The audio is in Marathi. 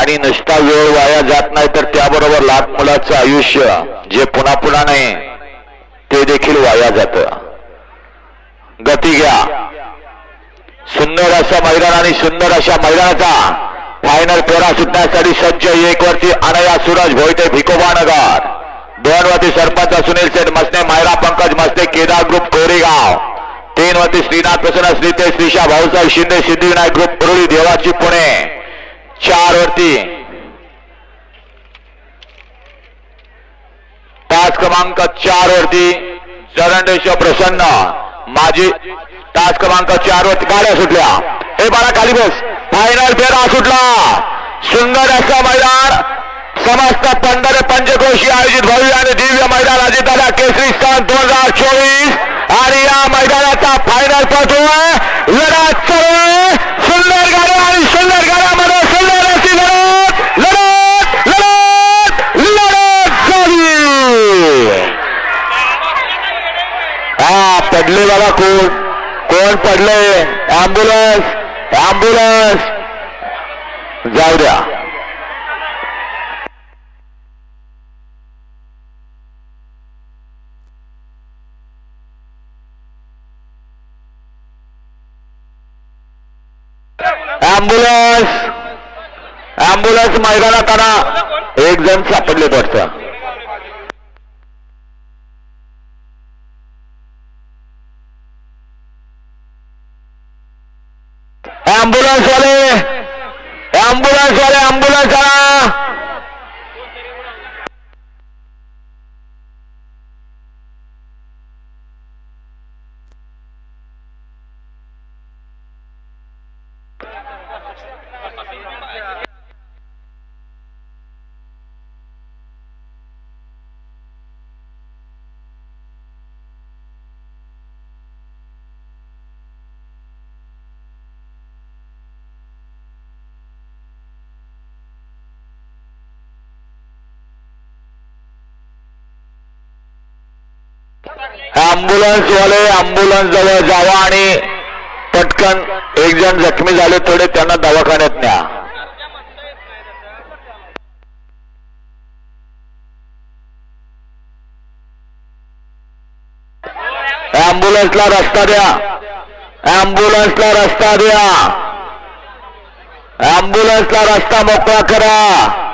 आणि नुसता वेळ वाया जात नाही तर त्याबरोबर लहान मुलाचं आयुष्य जे पुन्हा पुन्हा नाही ते देखील वाया जात. गती घ्या. सुंदर अशा मैदान आणि सुंदर अशा मैदानाचा फायनल फेरा सुटण्यासाठी सज्ज एक वरती अनया सूरज भोईते भिकोबा नगर. दोन वरती सरपंच सुनील सेठ मसने मायरा पंकज मसने केदार ग्रुप कोरेगाव. तीन वरती श्रीनाथ प्रसन्न श्रीते श्रीशा भाऊसाहेब शिंदे सिद्धिविनायक ग्रुप पुरुळी देवाची पुणे. चार वरती तास क्रमांक चार वरती जरंडेश्वर प्रसन्न. माझी तास क्रमांक चार वरती गाड्या सुटल्या. हे बाळा खाली बस. फायनल फेरा सुटला. सुंदर असं मैदान. समस्त पंधरा पंचक्रोशी आयोजित भव्य आणि दिव्य मैदान. अजिताला केसरी स्थान दोन हजार चोवीस. आणि या मैदानाचा फायनल पाठवा लढत चालू आहे. सुंदर गाड्या आणि सुंदर गाड्यामध्ये सुंदर अशी लढत लढत लढत लढत झाली हा पडले बाबा कोण? कोण पडले? अँब्युलन्स अँब्युलन्स जाऊ द्या. अँब्युलन्स अँब्युलन्स मैदानात आणा. एक जण सापडले वाटतं अँब्युलन्स वाले अँब्युलन्स वाले. वाले अँब्युलन्स जवळ जावा आणि पटकन एक जण जखमी झाले थोडे त्यांना दवाखान्यात न्या. अँब्युलन्सला रस्ता द्या. अँब्युलन्सला रस्ता द्या. अँब्युलन्सला रस्ता मोकळा करा.